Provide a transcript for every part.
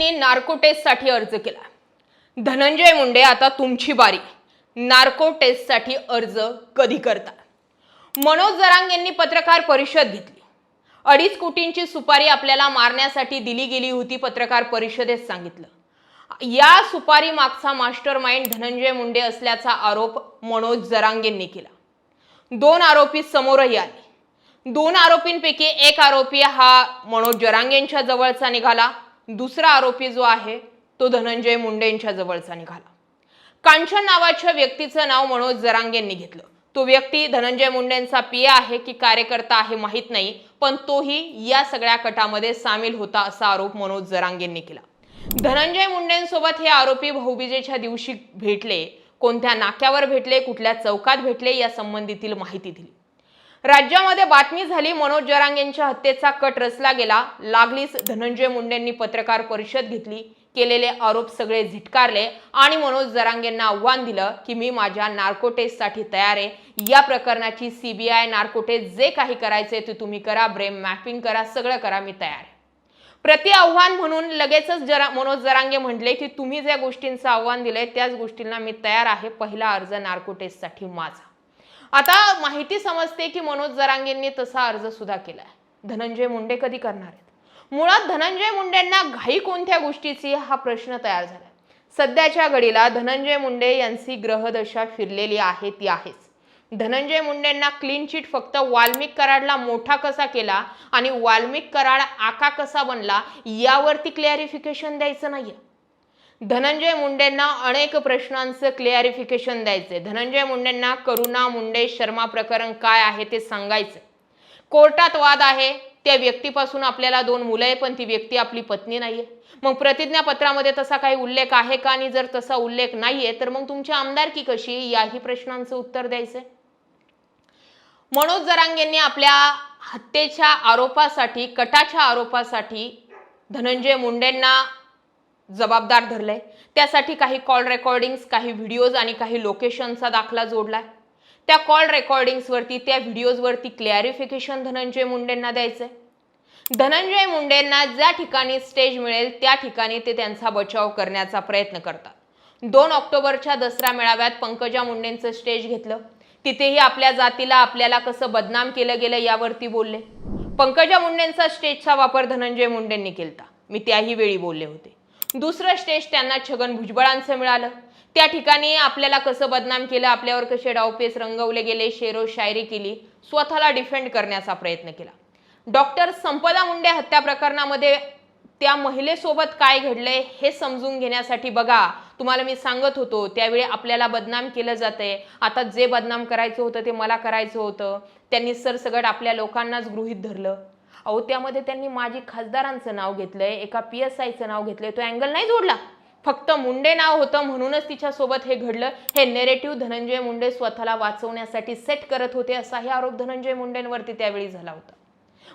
जरांगेंनी narco टेस्टसाठी अर्ज केला. धनंजय मुंडे आता तुमची बारी. नार्को टेस्टसाठी अर्ज कधी करता? मनोज जरांगेंनी पत्रकार परिषद घेतली. अडीच कोटींची सुपारी आपल्याला मारण्यासाठी दिली गेली होती पत्रकार परिषदेत सांगितलं. या सुपारी मागचा मास्टर माइंड धनंजय मुंडे असल्याचा आरोप मनोज जरांगेंनी केला. दोन आरोपी समोरही आले. दोन आरोपींपैकी एक आरोपी हा मनोज जरांगेंच्या जवळचा निघाला. दुसरा आरोपी जो आहे तो धनंजय मुंडेंच्या जवळचा निघाला. कांचन नावाच्या व्यक्तीचं नाव मनोज जरांगेंनी घेतलं. तो व्यक्ती धनंजय मुंडेंचा पी आहे की कार्यकर्ता आहे माहीत नाही पण तोही या सगळ्या कटामध्ये सामील होता असा आरोप मनोज जरांगेंनी केला. धनंजय मुंडेंसोबत हे आरोपी भाऊबीजेच्या दिवशी भेटले कोणत्या नाक्यावर भेटले कुठल्या चौकात भेटले या संबंधीतील माहिती दिली. राज्यामध्ये बातमी झाली मनोज जरांगेंच्या हत्येचा कट रचला गेला. लागलीच धनंजय मुंडेंनी पत्रकार परिषद घेतली. केलेले आरोप सगळे झिटकारले आणि मनोज जरांगेंना आव्हान दिलं की मी माझ्या नार्कोटेस्टसाठी तयार आहे. या प्रकरणाची सीबीआय नार्कोटेस्ट जे काही करायचे ते तुम्ही करा ब्रेम मॅपिंग करा सगळं करा मी तयार आहे. प्रति आव्हान म्हणून लगेचच जरा मनोज जरांगे म्हटले की तुम्ही ज्या गोष्टींचं आव्हान दिलंय त्याच गोष्टींना मी तयार आहे. पहिला अर्ज नार्कोटेस्टसाठी माझा. आता माहिती समजते की मनोज जरांगेंनी तसा अर्ज सुद्धा केलाय. धनंजय मुंडे कधी करणार आहेत? मुळात धनंजय मुंडेंना घाई कोणत्या गोष्टीची हा प्रश्न तयार झाला सध्याच्या घडीला धनंजय मुंडे यांची ग्रहदशा फिरलेली आहे ती आहेच. धनंजय मुंडेंना क्लीन चिट फक्त वाल्मिक कराडला मोठा कसा केला आणि वाल्मिक कराड आका कसा बनला यावरती क्लॅरिफिकेशन द्यायचं नाहीये. धनंजय मुंडेंना अनेक प्रश्नांचं क्लिअरिफिकेशन द्यायचे धनंजय मुंडेंना करुणा मुंडे शर्मा प्रकरण काय आहे ते सांगायचं कोर्टात वाद आहे त्या व्यक्तीपासून आपल्याला दोन मुलं आहे पण ती व्यक्ती आपली पत्नी नाहीये. मग प्रतिज्ञापत्रामध्ये तसा काही उल्लेख आहे का? आणि जर तसा उल्लेख नाहीये तर मग तुमची आमदारकी कशी? याही प्रश्नांचं उत्तर द्यायचंय. मनोज जरांगेंनी आपल्या हत्येच्या आरोपासाठी कटाच्या आरोपासाठी धनंजय मुंडेंना जबाबदार धरलंय. त्यासाठी काही कॉल रेकॉर्डिंग्स काही व्हिडिओज आणि काही लोकेशनचा दाखला जोडलाय. त्या कॉल रेकॉर्डिंग्सवरती त्या व्हिडिओजवरती क्लॅरिफिकेशन धनंजय मुंडेंना द्यायचंय. धनंजय मुंडेंना ज्या ठिकाणी स्टेज मिळेल त्या ठिकाणी ते त्यांचा बचाव करण्याचा प्रयत्न करतात. दोन ऑक्टोबरच्या दसरा मेळाव्यात पंकजा मुंडेंचं स्टेज घेतलं. तिथेही आपल्या जातीला आपल्याला कसं बदनाम केलं गेलं यावरती बोलले. पंकजा मुंडेंचा स्टेजचा वापर धनंजय मुंडेंनी केला मी त्याही वेळी बोलले होते. दुसरं स्टेज त्यांना छगन भुजबळांचं मिळालं. त्या ठिकाणी आपल्याला कसं बदनाम केलं आपल्यावर कसे डावपेच रंगवले गेले शेरो शायरी केली स्वतःला डिफेंड करण्याचा प्रयत्न केला. डॉक्टर संपदा मुंडे हत्या प्रकरणामध्ये त्या महिलेसोबत काय घडलंय हे समजून घेण्यासाठी बघा. तुम्हाला मी सांगत होतो त्यावेळी आपल्याला बदनाम केलं जातंय. आता जे बदनाम करायचं होतं ते मला करायचं होतं. त्यांनी सरसगट आपल्या लोकांनाच गृहीत धरलं. अहो त्यामध्ये त्यांनी माजी खासदारांचं नाव घेतलंय एका पी एस आयचं नाव घेतलंय तो अँगल नाही जोडला. फक्त मुंडे नाव होतं म्हणूनच तिच्यासोबत हे घडलं. हे नेरेटिव्ह धनंजय मुंडे स्वतःला वाचवण्यासाठी सेट करत होते असाही आरोप धनंजय मुंडेंवरती त्यावेळी झाला होता.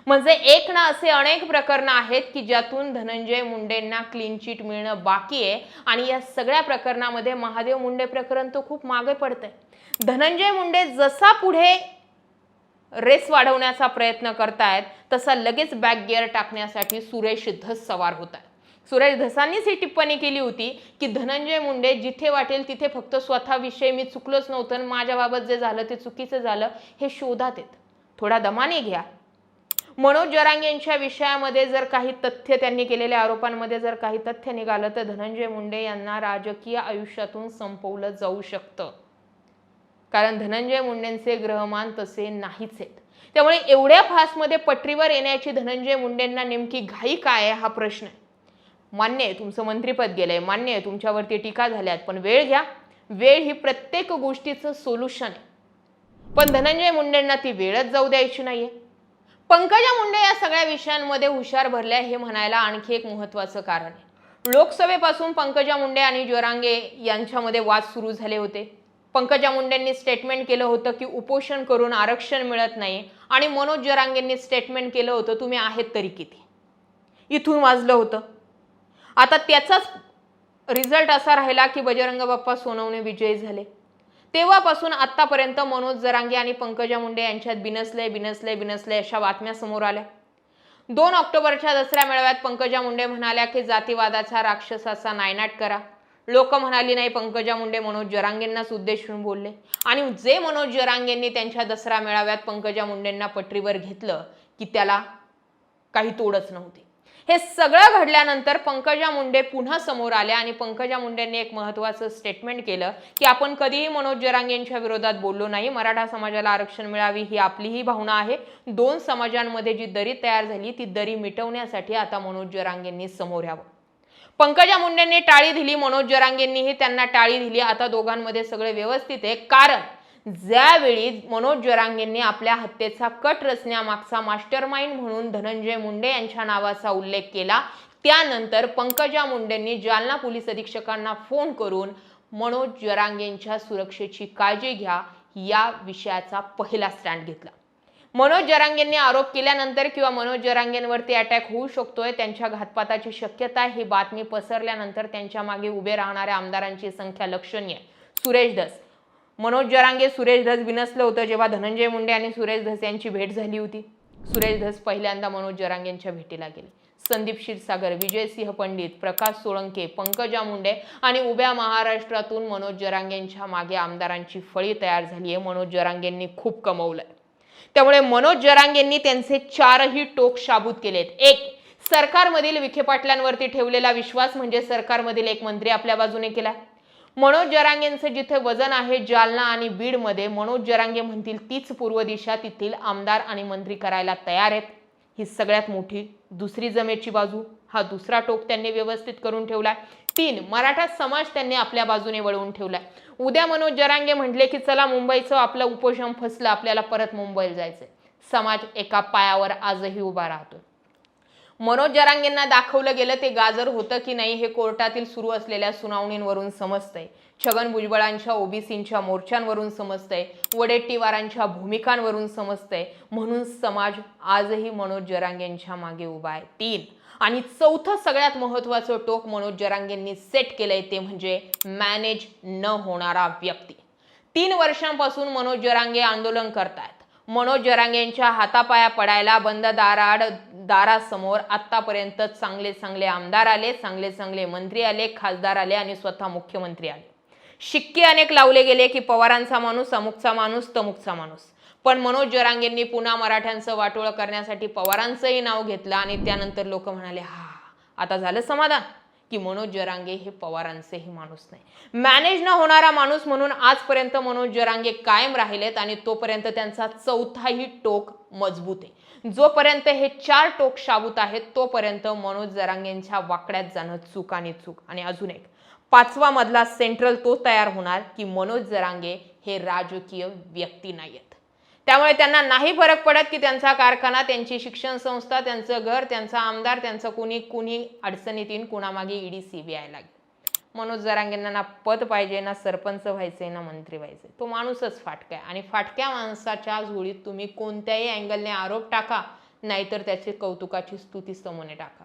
म्हणजे एक ना असे अनेक प्रकरणं आहेत की ज्यातून धनंजय मुंडेंना क्लीन चिट मिळणं बाकी आहे आणि या सगळ्या प्रकरणामध्ये महादेव मुंडे प्रकरण तो खूप मागे पडतंय. धनंजय मुंडे जसा पुढे रेस वाढवण्याचा प्रयत्न करतायत तसा लगेच बॅक गिअर टाकण्यासाठी सुरेश धस सवार होत सुरेश धसांनीच ही टिप्पणी केली होती की धनंजय मुंडे जिथे वाटेल तिथे फक्त स्वतःविषयी मी चुकलोच नव्हतं आणि माझ्याबाबत जे झालं ते चुकीचं झालं हे शोधात आहेत थोडा दमाने घ्या. मनोज जरांग यांच्या विषयामध्ये जर काही तथ्य त्यांनी केलेल्या आरोपांमध्ये जर काही तथ्य निघालं तर धनंजय मुंडे यांना राजकीय आयुष्यातून संपवलं जाऊ शकतं. कारण धनंजय मुंडेंचे ग्रहमान तसे नाहीच आहेत. त्यामुळे एवढ्या फास्टमध्ये पटरीवर येण्याची धनंजय मुंडेंना नेमकी घाई काय आहे हा प्रश्न आहे. मान्य आहे तुमचं मंत्रिपद गेलंय मान्य आहे तुमच्यावरती टीका झाल्यात पण वेळ घ्या. वेळ ही प्रत्येक गोष्टीचं सोल्युशन आहे. पण धनंजय मुंडेंना ती वेळच जाऊ द्यायची नाहीये. पंकजा मुंडे या सगळ्या विषयांमध्ये हुशार भरल्या हे म्हणायला आणखी एक महत्त्वाचं कारण आहे. लोकसभेपासून पंकजा मुंडे आणि ज्वरांगे यांच्यामध्ये वाद सुरू झाले होते. पंकजा मुंडेंनी स्टेटमेंट केलं होतं की उपोषण करून आरक्षण मिळत नाही आणि मनोज जरांगेंनी स्टेटमेंट केलं होतं तुम्ही आहेत तरी किती? इथून वाजलं होतं. आता त्याचाच रिझल्ट असा राहिला की बजरंग बाप्पा सोनवणे विजयी झाले. तेव्हापासून आत्तापर्यंत मनोज जरांगे आणि पंकजा मुंडे यांच्यात बिनसले बिनसले बिनसले अशा बातम्या समोर आल्या. दोन ऑक्टोबरच्या दसऱ्या मेळाव्यात पंकजा मुंडे म्हणाल्या की जातीवादाचा राक्षसाचा नायनाट करा. लोक म्हणाली नाही पंकजा मुंडे मनोज जरांगेंनाच उद्देशून बोलले. आणि जे मनोज जरांगेंनी त्यांच्या दसरा मेळाव्यात पंकजा मुंडेंना पटरीवर घेतलं की त्याला काही तोडच नव्हती. हे सगळं घडल्यानंतर पंकजा मुंडे पुन्हा समोर आल्या आणि पंकजा मुंडेंनी एक महत्त्वाचं स्टेटमेंट केलं की आपण कधीही मनोज जरांगेंच्या विरोधात बोललो नाही. मराठा समाजाला आरक्षण मिळावी ही आपलीही भावना आहे. दोन समाजांमध्ये जी दरी तयार झाली ती दरी मिटवण्यासाठी आता मनोज जरांगेंनी समोर यावं. पंकजा मुंडेंनी टाळी दिली मनोज जरांगेंनीही त्यांना टाळी दिली. आता दोघांमध्ये सगळे व्यवस्थित आहे. कारण ज्यावेळी मनोज जरांगेंनी आपल्या हत्येचा कट रचण्यामागचा मास्टर माइंड म्हणून धनंजय मुंडे यांच्या नावाचा उल्लेख केला त्यानंतर पंकजा मुंडेंनी जालना पोलीस अधीक्षकांना फोन करून मनोज जरांगेंच्या सुरक्षेची काळजी घ्या या विषयाचा पहिला स्टँड घेतला. मनोज जरांगेंनी आरोप केल्यानंतर किंवा मनोज जरांगेंवरती अटॅक होऊ शकतोय त्यांच्या घातपाताची शक्यता ही बातमी पसरल्यानंतर त्यांच्या मागे उभे राहणाऱ्या आमदारांची संख्या लक्षणीय. सुरेश धस. मनोज जरांगे सुरेश धस बिनसलं होतं जेव्हा धनंजय मुंडे आणि सुरेश धस यांची भेट झाली होती. सुरेश धस पहिल्यांदा मनोज जरांगेंच्या भेटीला गेले. संदीप क्षीरसागर विजयसिंह पंडित प्रकाश सोळंके पंकजा मुंडे आणि उभ्या महाराष्ट्रातून मनोज जरांगेंच्या मागे आमदारांची फळी तयार झाली आहे मनोज जरांगेंनी खूप कमवलंय. त्यामुळे मनोज जरांगेंनी त्यांचे चारही टोक शाबूत केलेत. एक सरकारमधील विखे पाटलांवरती ठेवलेला विश्वास म्हणजे सरकारमधील एक मंत्री आपल्या बाजूने केला. मनोज जरांगेंचं जिथे वजन आहे जालना आणि बीडमध्ये मनोज जरांगे म्हणतील तीच पूर्व दिशा तिथील आमदार आणि मंत्री करायला तयार आहेत. ही सगळ्यात मोठी दुसरी जमेची बाजू हा दुसरा टोक त्यांनी व्यवस्थित करून ठेवलाय. तीन मराठा समाज त्यांनी आपल्या बाजूने वळवून ठेवलाय. उद्या मनोज जरांगे म्हटले की चला मुंबईचं आपलं उपोषण फसलं आपल्याला परत मुंबईला जायचंय. समाज एका पायावर आजही उभा राहतो मनोज जरांगेंना दाखवलं गेलं ते गाजर होतं की नाही हे कोर्टातील सुरू असलेल्या सुनावणींवरून समजतंय. छगन भुजबळांच्या ओबीसींच्या मोर्चांवरून समजतंय. वडेट्टीवारांच्या भूमिकांवरून समजतंय. म्हणून समाज आजही मनोज जरांगेंच्या मागे उभा आहे. तीन आणि चौथं सगळ्यात महत्त्वाचं टोक मनोज जरांगेंनी सेट केलंय ते म्हणजे मॅनेज न होणारा व्यक्ती. तीन वर्षांपासून मनोज जरांगे आंदोलन करतायत. मनोज जरांगेंच्या हातापाया पडायला बंद दाराड दारासमोर आतापर्यंत चांगले चांगले आमदार आले चांगले चांगले मंत्री आले खासदार आले आणि स्वतः मुख्यमंत्री आले. शिक्के अनेक लावले गेले की पवारांचा माणूस अमुकचा माणूस तमुकचा माणूस. पण मनोज जरांगेंनी पुन्हा मराठ्यांचं वाटोळं करण्यासाठी पवारांचंही नाव घेतलं आणि त्यानंतर लोक म्हणाले हा आता झालं समाधान की मनोज जरांगे हे पवारांचेही माणूस नाही. मॅनेज न होणारा माणूस म्हणून आजपर्यंत मनोज जरांगे कायम राहिलेत आणि तोपर्यंत त्यांचा चौथाही टोक मजबूत आहे. जोपर्यंत हे चार टोक शाबूत आहेत तोपर्यंत मनोज जरांगेंच्या वाकड्यात जाणं चूक आणि चूक. आणि अजून एक पाचवा मधला सेंट्रल तो तयार होणार की मनोज जरांगे हे राजकीय व्यक्ती नाहीयेत. त्यामुळे त्यांना नाही फरक पडत की त्यांचा कारखाना त्यांची शिक्षण संस्था त्यांचं घर त्यांचा आमदार त्यांचं कुणी कुणी अडचणीत येईन कुणामागे ईडी आय लागेल. मनोज जरांगेंना ना पद पाहिजे ना सरपंच व्हायचे ना मंत्री व्हायचे तो माणूसच फाटका आहे. आणि फाटक्या माणसाच्या झोळीत तुम्ही कोणत्याही अँगलने आरोप टाका नाहीतर त्याची कौतुकाची स्तुती समोने टाका.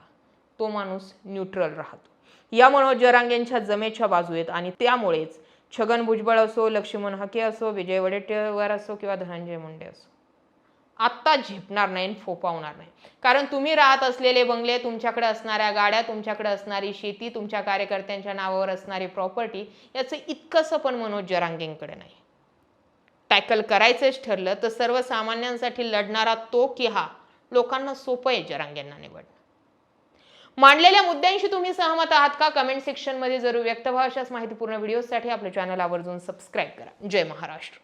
तो माणूस न्यूट्रल राहतो. या मनोज जरांगेंच्या जमेच्या बाजू आहेत आणि त्यामुळेच छगन भुजबळ असो लक्ष्मण हके असो विजय वडेट्टीवार असो किंवा धनंजय मुंडे असो. आत्ता झेपणार नाही आणि फोपावणार नाही. कारण तुम्ही राहत असलेले बंगले तुमच्याकडे असणाऱ्या गाड्या तुमच्याकडे असणारी शेती तुमच्या कार्यकर्त्यांच्या नावावर असणारी प्रॉपर्टी याचं इतकंसं पण मनोज जरांगेंकडे नाही. टॅकल करायचंच ठरलं तर सर्वसामान्यांसाठी लढणारा तो की हा लोकांना सोपं आहे जरांगेंना निवडणं. मांडलेल्या मुद्द्यांशी तुम्ही सहमत आहात का? कमेंट सेक्शनमध्ये जरूर व्यक्त व्हा. अशाच माहितीपूर्ण व्हिडिओसाठी आपल्या चॅनल आवर्जून सबस्क्राईब करा. जय महाराष्ट्र.